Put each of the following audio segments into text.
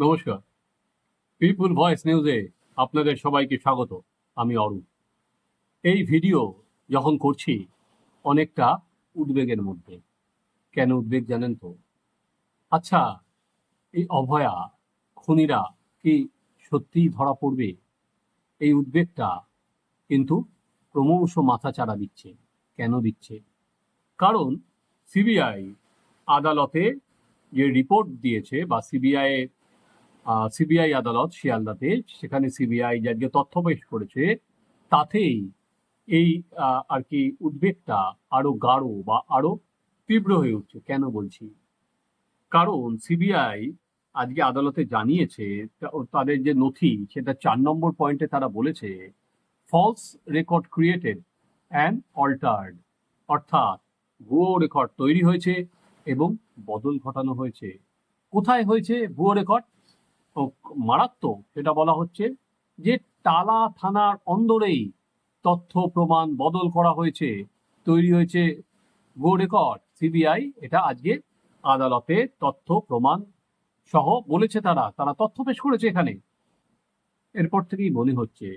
নমস্কার। পিপুল ভয়েস নিউজে আপনাদের সবাইকে স্বাগত। আমি অরুণ। এই ভিডিও যখন করছি, অনেকটা উদ্বেগের মধ্যে। কেন উদ্বেগ জানেন তো? আচ্ছা এই অভয়া, খুনিরা কি সত্যিই ধরা পড়বে? এই উদ্বেগটা কিন্তু ক্রমশ মাথা চাড়া দিচ্ছে। কেন দিচ্ছে? কারণ সিবিআই আদালতে যে রিপোর্ট দিয়েছে বা সিবিআই সিবিআই আদালত শিয়ালদাতে, সেখানে সিবিআই যে তথ্য পেশ করেছে, তাতেই এই আর কি উদ্বেগটা আরও গাঢ় বা আরও তীব্র হয়ে উঠছে। কেন বলছি? কারণ সিবিআই আজকে আদালতে জানিয়েছে তাদের যে নথি, সেটা চার নম্বর পয়েন্টে তারা বলেছে false record created and altered অর্থাৎ ভুয়ো রেকর্ড তৈরি হয়েছে এবং বদল ঘটানো হয়েছে। কোথায় হয়েছে ভুয়ো রেকর্ড মারাত্মক। সেটা বলা হচ্ছে যে টালা থানার অন্দরেই তথ্য প্রমাণ বদল করা হয়েছে। তৈরি হয়েছে গো রেকর্ড সিবিআই এটা আজকে আদালতে তথ্য প্রমাণ সহ বলেছে তারা। তারা তথ্য পেশ করেছে এখানে। এরপর থেকেই মনে হচ্ছে,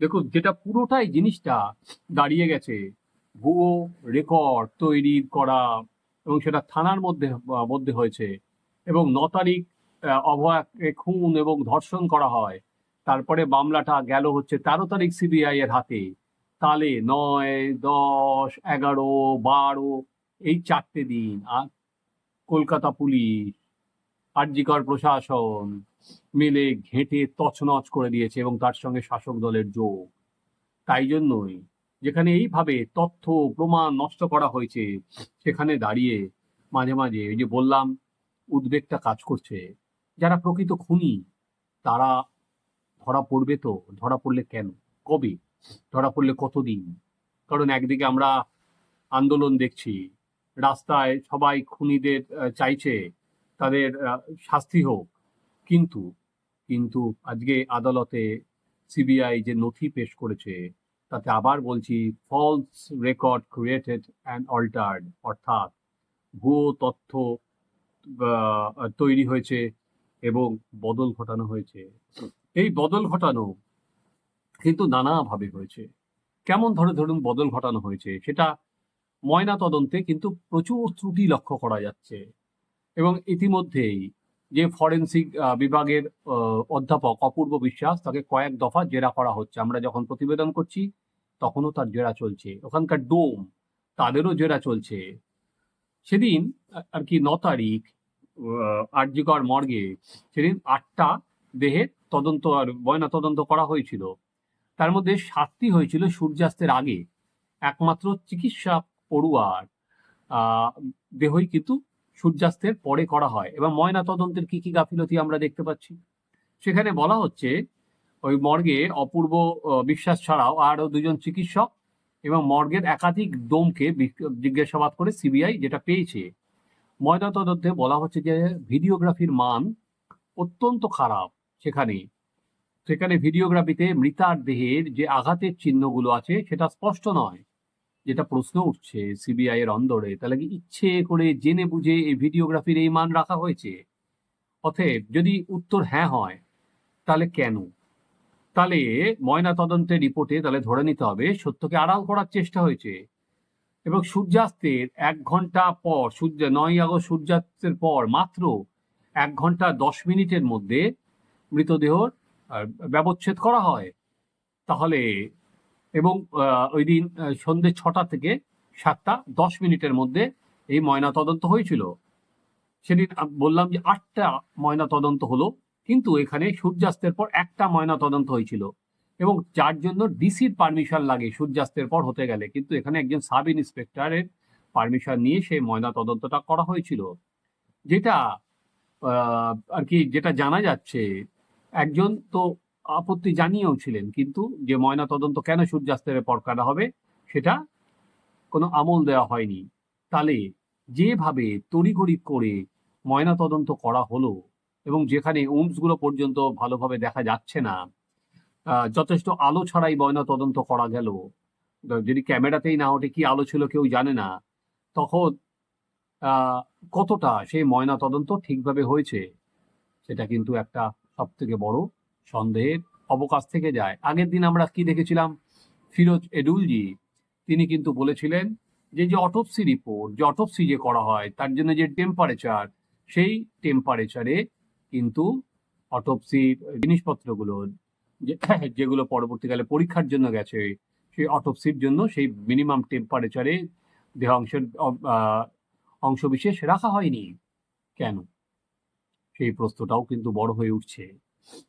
দেখুন, যেটা পুরোটাই জিনিসটা দাঁড়িয়ে গেছে ভুয়ো রেকর্ড তৈরি করা এবং সেটা থানার মধ্যে মধ্যে হয়েছে এবং ন তারিখ অভয়াকে খুন এবং ধর্ষণ করা হয়। তারপরে মামলাটা গেল হচ্ছে তেরো তারিখ সিবিআই এর হাতে। তাহলে নয়, দশ, এগারো, বারো, এই চারটে দিন। আর কলকাতা পুলিশ, আরজিকর প্রশাসন মিলে ঘেঁটে তছনছ করে দিয়েছে এবং তার সঙ্গে শাসক দলের যোগ। তাই জন্যই যেখানে এইভাবে তথ্য, প্রমাণ নষ্ট করা হয়েছে, সেখানে দাঁড়িয়ে মাঝে মাঝে ওই যে বললাম, উদ্বেগটা কাজ করছে। যারা প্রকৃত খুনি, তারা ধরা পড়বে তো? ধরা পড়লে কেন? কবে? ধরা পড়লে কতদিন? কারণ একদিকে আমরা আন্দোলন দেখছি, রাস্তায় সবাই খুনিদের চাইছে তাদের শাস্তি হোক। কিন্তু কিন্তু আজকে আদালতে সিবিআই যে নথি পেশ করেছে, তাতে আবার বলছি false record created and altered অর্থাৎ ভুয়ো তথ্য তৈরি হয়েছে। এবং বদল ঘটানো হয়েছে। এই বদল ঘটানো কিন্তু নানাভাবে হয়েছে। কেমন ধরে ধরুন বদল ঘটানো হয়েছে সেটা ময়না তদন্তে কিন্তু প্রচুর ত্রুটি লক্ষ্য করা যাচ্ছে। এবং ইতিমধ্যেই যে ফরেন্সিক বিভাগের অধ্যাপক অপূর্ব বিশ্বাস তাকে কয়েক দফা জেরা করা হচ্ছে। আমরা যখন প্রতিবেদন করছি তখনও তার জেরা চলছে। ওখানকার ডোম তাদেরও জেরা চলছে। সেদিন আর কি ন তারিখ আরজিকর মর্গে সেদিন আটটা দেহের তদন্ত আর ময়না তদন্ত করা হয়েছিল। তার মধ্যে সাতটি হয়েছিল সূর্যাস্তের আগে, একমাত্র চিকিৎসা পড়ুয়ার দেহই কিন্তু সূর্যাস্তের পরে করা হয়। এবং ময়না তদন্তের কি কি গাফিলতি আমরা দেখতে পাচ্ছি? সেখানে বলা হচ্ছে, ওই মর্গে অপূর্ব বিশ্বাস ছাড়াও আরও দুজন চিকিৎসক এবং মর্গের একাধিক ডোমকে জিজ্ঞাসাবাদ করে সিবিআই যেটা পেয়েছে। ময়না তদন্তে বলা হচ্ছে যে ভিডিওগ্রাফির মান অত্যন্ত খারাপ সেখানে। সেখানে ভিডিওগ্রাফিতে মৃতার দেহের যে আঘাতের চিহ্নগুলো আছে সেটা স্পষ্ট নয়, যেটা প্রশ্ন উঠছে সিবিআই এর অন্দরে। তাহলে কি ইচ্ছে করে জেনে বুঝে এই ভিডিওগ্রাফির এই মান রাখা হয়েছে? অতএব যদি উত্তর হ্যাঁ হয়, তাহলে কেন? তাহলে ময়না তদন্তের রিপোর্টে তাহলে ধরে নিতে হবে সত্যকে আড়াল করার চেষ্টা হয়েছে। এবং সূর্যাস্তের এক ঘণ্টা পর, সূর্য নয় আগস্ট সূর্যাস্তের পর মাত্র এক ঘণ্টা দশ মিনিটের মধ্যে মৃতদেহর ব্যবচ্ছেদ করা হয়। তাহলে, এবং ওই দিন সন্ধ্যে ছটা থেকে সাতটা দশ মিনিটের মধ্যে এই ময়না তদন্ত হয়েছিল। সেদিন বললাম যে আটটা ময়না তদন্ত হলো, কিন্তু এখানে সূর্যাস্তের পর একটা ময়না তদন্ত হয়েছিল। এবং যার জন্য ডিসির পারমিশন লাগে, সূর্যাস্তের পর হতে গেলে। কিন্তু এখানে একজন সাব ইন্সপেক্টরের পারমিশন নিয়ে সেই ময়না তদন্তটা করা হয়েছিল। যেটা আর কি যেটা জানা যাচ্ছে, একজন তো আপত্তি জানিয়েও ছিলেন, কিন্তু যে ময়না তদন্ত কেন সূর্যাস্তের পর করা হবে, সেটা কোনো আমল দেওয়া হয়নি। তাহলে যেভাবে তড়িঘড়ি করে ময়না তদন্ত করা হলো, এবং যেখানে গুলো পর্যন্ত ভালোভাবে দেখা যাচ্ছে না যথেষ্ট আলো ছাড়াই ময়না তদন্ত করা গেল। যদি ক্যামেরাতেই না ওঠে, কি আলো ছিল কেউ জানে না। তখন কতটা সেই ময়না তদন্ত ঠিকভাবে হয়েছে, সেটা কিন্তু একটা সব থেকে বড় সন্দেহের অবকাশ থেকে যায়। আগের দিন আমরা কি দেখেছিলাম? ফিরোজ এডুলজি, তিনি কিন্তু বলেছিলেন যে যে অটোপসি রিপোর্ট যে অটোপসি যে করা হয়, তার জন্য যে টেম্পারেচার সেই টেম্পারেচারে কিন্তু অটোপসির জিনিসপত্রগুলো যেগুলো পরবর্তীকালে পরীক্ষার জন্য গেছে সেই অটোপসির জন্য সেই মিনিমাম টেম্পারেচারে দেহাংশের আহ, অংশবিশেষ রাখা হয়নি। কেন? সেই প্রশ্নটাও কিন্তু বড় হয়ে উঠছে।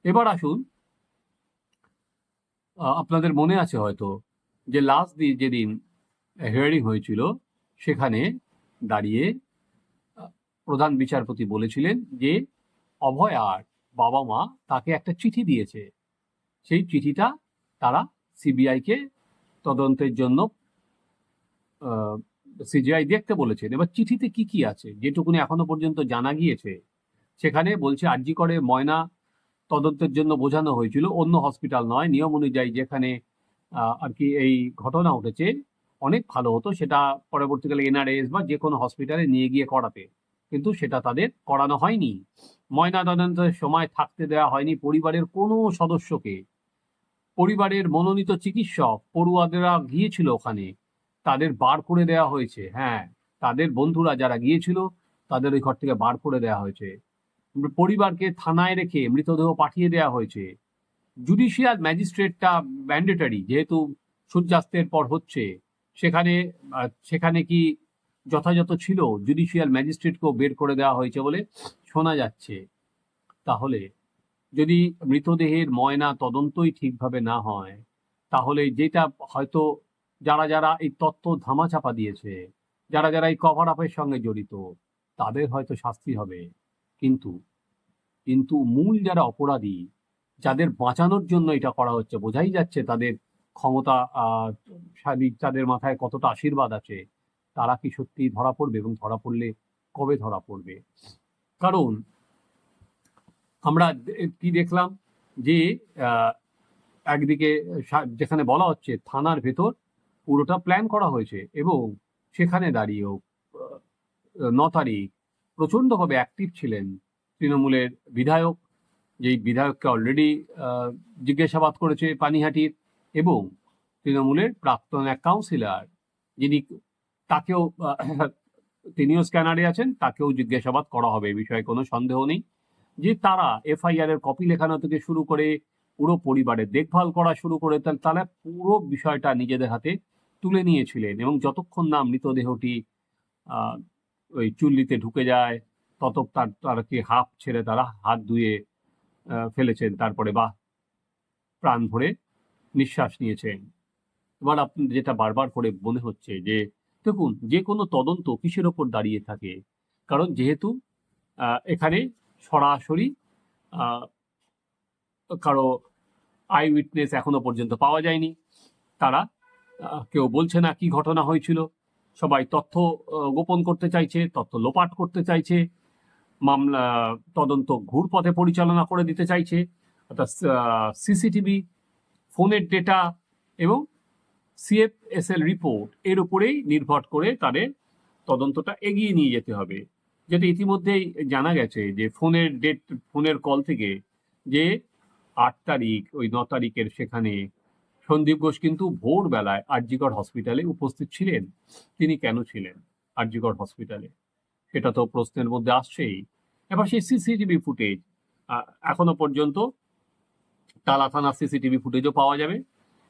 এবার আসুন আপনাদের মনে আছে হয়তো যে লাস্ট দিন যেদিন হিয়ারিং হয়েছিল সেখানে দাঁড়িয়ে প্রধান বিচারপতি বলেছিলেন যে অভয় আর বাবা মা তাকে একটা চিঠি দিয়েছে। সেই চিঠিটা তারা সিবিআইকে তদন্তের জন্য সিজিআই দেখতে বলেছেন। এবার চিঠিতে কি কি আছে? যেটুকুনি এখনও পর্যন্ত জানা গিয়েছে, সেখানে বলছে আরজি করে ময়না তদন্তের জন্য বোঝানো হয়েছিল, অন্য হসপিটাল নয়। নিয়ম অনুযায়ী যেখানে আর কি এই ঘটনা ঘটেছে, অনেক ভালো হতো। সেটা পরবর্তীকালে এনআরএস বা যে কোনো হসপিটালে নিয়ে গিয়ে করাতে। কিন্তু সেটা তাদের করানো হয়নি। ময়না তদন্তের সময় থাকতে দেওয়া হয়নি। পরিবারের কোনো সদস্যকে পরিবারের মনোনীত চিকিৎসক পড়ুয়াদেরা গিয়েছিল ওখানে। তাদের বার করে দেওয়া হয়েছে। হ্যাঁ তাদের বন্ধুরা যারা গিয়েছিল, তাদের ওই ঘর থেকে বার করে দেওয়া হয়েছে। পরিবারকে থানায় রেখে মৃতদেহ পাঠিয়ে দেওয়া হয়েছে। জুডিশিয়াল ম্যাজিস্ট্রেটটা ম্যান্ডেটারি, যেহেতু সূর্যাস্তের পর হচ্ছে, সেখানে সেখানে কি যথাযথ ছিল? জুডিশিয়াল ম্যাজিস্ট্রেটকেও বের করে দেওয়া হয়েছে বলে শোনা যাচ্ছে। তাহলে যদি মৃতদেহের ময়না তদন্তই ঠিকভাবে না হয়, তাহলে যেটা হয়তো যারা যারা এই তত্ত্ব ধামাচাপা দিয়েছে, যারা যারা এই কভার আপের সঙ্গে জড়িত, তাদের হয়তো শাস্তি হবে। কিন্তু কিন্তু মূল যারা অপরাধী, যাদের বাঁচানোর জন্য এটা করা হচ্ছে, বোঝাই যাচ্ছে তাদের ক্ষমতা শারীরিক তাদের মাথায় কতটা আশীর্বাদ আছে, তারা কি সত্যি ধরা পড়বে এবং ধরা পড়লে কবে ধরা পড়বে? কারণ আমরা কি দেখলাম যে একদিকে যেখানে বলা হচ্ছে থানার ভেতর পুরোটা প্ল্যান করা হয়েছে এবং সেখানে দাঁড়িয়েও ন তারিখ প্রচণ্ডভাবে অ্যাক্টিভ ছিলেন তৃণমূলের বিধায়ক, যেই বিধায়ককে অলরেডি জিজ্ঞাসাবাদ করেছে পানিহাটির এবং তৃণমূলের প্রাক্তন এক কাউন্সিলর যিনি তাকেও তিনিও স্ক্যানারে আছেন, তাকেও জিজ্ঞাসাবাদ করা হবে এই বিষয়ে কোনো সন্দেহ নেই। যে তারা এফআইআর এর কপি লেখানো থেকে শুরু করে পুরো পরিবারের দেখভাল করা শুরু করে তারা পুরো বিষয়টা নিজেদের হাতে তুলে নিয়েছিলেন এবং যতক্ষণ না মৃতদেহটি ওই চুল্লিতে ঢুকে যায় তত তার তার কি হাফ ছেড়ে তারা হাত ধুয়ে ফেলেছেন। তারপরে বা প্রাণ ভরে নিঃশ্বাস নিয়েছেন। এবার আপনি যেটা বারবার করে মনে হচ্ছে যে, দেখুন, যে কোনো তদন্ত কিসের ওপর দাঁড়িয়ে থাকে? কারণ যেহেতু এখানে সরাসরি কারও আই উইটনেস এখনও পর্যন্ত পাওয়া যায়নি। তারা কেউ বলছে না কি ঘটনা হয়েছিল। সবাই তথ্য গোপন করতে চাইছে, তথ্য লোপাট করতে চাইছে। মামলা, তদন্ত ঘুরপথে পরিচালনা করে দিতে চাইছে। অর্থাৎ সিসিটিভি, ফোনের ডেটা এবং সিএফএসএল রিপোর্ট এর উপরেই নির্ভর করে তাদের তদন্তটা এগিয়ে নিয়ে যেতে হবে। যেটা ইতিমধ্যেই জানা গেছে যে ফোনের ডেট ফোনের কল থেকে যে আট তারিখ, ওই ন তারিখের সেখানে সন্দীপ ঘোষ কিন্তু ভোরবেলায় আরজিগড় হসপিটালে উপস্থিত ছিলেন। তিনি কেন ছিলেন আরজিগড় হসপিটালে সেটা তো প্রশ্নের মধ্যে আসছেই। এবার সেই সিসিটিভি ফুটেজ এখনও পর্যন্ত টালা থানার সিসিটিভি ফুটেজও পাওয়া যাবে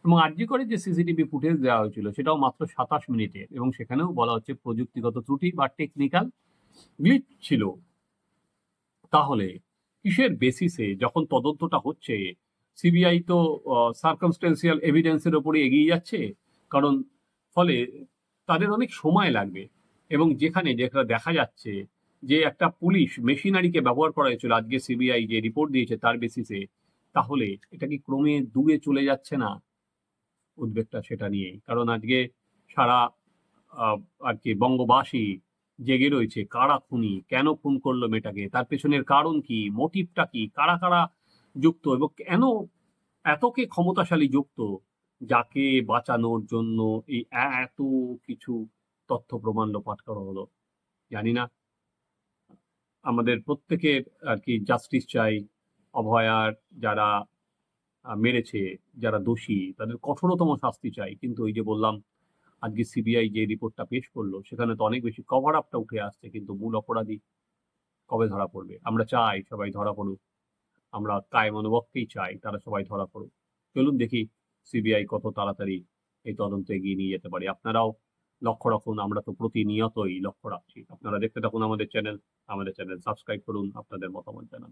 এবং আরজি করে যে সিসিটিভি ফুটেজ দেওয়া হয়েছিল, সেটাও মাত্র সাতাশ মিনিটের এবং সেখানেও বলা হচ্ছে প্রযুক্তিগত ত্রুটি বা টেকনিক্যাল গ্লিচ ছিল। তাহলে কিসের বেসিসে যখন তদন্তটা হচ্ছে সিবিআই তো সার্কামস্টেন্সিয়াল এভিডেন্সের ওপরে এগিয়ে যাচ্ছে, কারণ ফলে তাদের অনেক সময় লাগবে। এবং যেখানে যেটা দেখা যাচ্ছে যে একটা পুলিশ মেশিনারিকে ব্যবহার করা হয়েছিল, আজকে সিবিআই যে রিপোর্ট দিয়েছে তার বেসিসে তাহলে এটা কি ক্রমে দূরে চলে যাচ্ছে না? উদ্বেগটা সেটা নিয়েই। কারণ আজকে সারা আর কি বঙ্গবাসী জেগে রয়েছে। কারা খুনি? কেন খুন করল মেয়েটাকে? তার পেছনের কারণ কি? মোটিভটা কি? কারা কারা যুক্ত? এবং কেন এতকে ক্ষমতাশালী যুক্ত যাকে বাঁচানোর জন্য এই এত কিছু তথ্য প্রমাণ লোপাট করা হলো? জানি না। আমাদের প্রত্যেকের আর কি জাস্টিস চাই, অভয়ার যারা মেরেছে, যারা দোষী, তাদের কঠোরতম শাস্তি চাই। কিন্তু ওই যে বললাম আজকে সিবিআই যে রিপোর্টটা পেশ করল, সেখানে তো অনেক বেশি কভার আপটা উঠে আসছে, কিন্তু মূল অপরাধী কবে ধরা পড়বে? আমরা চাই সবাই ধরা পড়ুক। আমরা কায় মনোবককেই চাই, তারা সবাই ধরা পড়ুক। চলুন দেখি সিবিআই কত তাড়াতাড়ি এই তদন্ত এগিয়ে নিয়ে যেতে পারে। আপনারাও লক্ষ্য রাখুন, আমরা তো প্রতিনিয়তই লক্ষ্য রাখছি। আপনারা দেখতে থাকুন আমাদের চ্যানেল আমাদের চ্যানেল সাবস্ক্রাইব করুন, আপনাদের মতামত জানান।